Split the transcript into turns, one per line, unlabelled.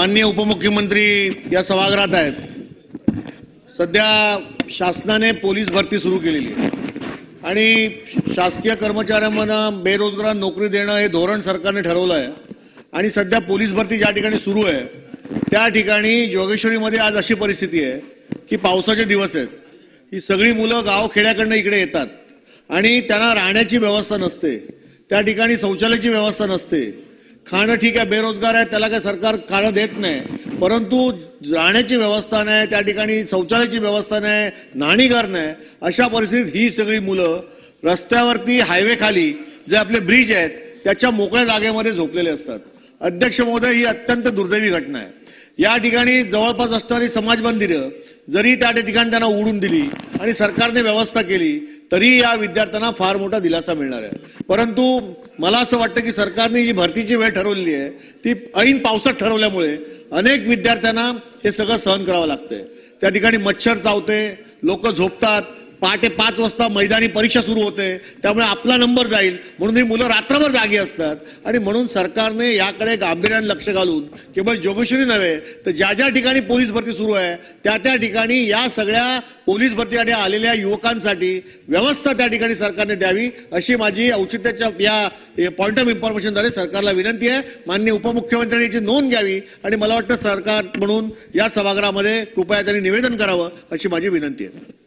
माननीय उपमुख्यमंत्री या सभागृहात आहेत. सध्या शासनाने पोलीस भरती सुरू केलेली आहे. आणि शासकीय कर्मचाऱ्यांना बेरोजगार नोकरी देणं हे धोरण सरकारने ठरवलं आहे. आणि सध्या पोलीस भरती ज्या ठिकाणी सुरू आहे त्या ठिकाणी जोगेश्वरीमध्ये आज अशी परिस्थिती आहे की पावसाचे दिवस आहेत. ही सगळी मुलं गाव खेड्याकडनं इकडे येतात. आणि त्यांना राहण्याची व्यवस्था नसते. त्या ठिकाणी शौचालयाची व्यवस्था नसते. खाणं ठीक आहे बेरोजगार आहे त्याला काय सरकार खाणं देत नाही. परंतु राहण्याची व्यवस्था नाही त्या ठिकाणी शौचालयाची व्यवस्था नाही नाणीघर नाही अशा परिस्थितीत ही सगळी मुलं रस्त्यावरती हायवेखाली जे आपले ब्रिज आहेत त्याच्या मोकळ्या जागेमध्ये झोपलेले असतात. अध्यक्ष महोदय ही अत्यंत दुर्दैवी घटना आहे. या ठिकाणी जवळपास असणारी समाज मंदिरं जरी त्या ठिकाणी त्यांना उडून दिली आणि सरकारने व्यवस्था केली तरी या विद्यार्थ्यांना फार मोठा दिलासा मिळणार आहे. परंतु मला असं वाटतं की सरकारने जी भरतीची वेळ ठरवलेली आहे ती ऐन पावसात ठरवल्यामुळे अनेक विद्यार्थ्यांना हे सगळं सहन करावं लागतंय. त्या ठिकाणी मच्छर चावते लोक झोपतात पहाटे पाच वाजता मैदानी परीक्षा सुरू होते त्यामुळे आपला नंबर जाईल म्हणून ही मुलं रात्रभर जागी असतात. आणि म्हणून सरकारने याकडे गांभीर्याने लक्ष घालून केवळ जोगेश्वरी नव्हे तर ज्या ज्या ठिकाणी पोलीस भरती सुरू आहे त्या त्या ठिकाणी या सगळ्या पोलीस भरतीसाठी आलेल्या युवकांसाठी व्यवस्था त्या ठिकाणी सरकारने द्यावी अशी माझी औचित्याच्या या पॉईंट ऑफ इन्फॉर्मेशनद्वारे सरकारला विनंती आहे. माननीय उपमुख्यमंत्र्यांनी याची नोंद घ्यावी आणि मला वाटतं सरकार म्हणून या सभागृहामध्ये कृपया त्यांनी निवेदन करावं अशी माझी विनंती आहे.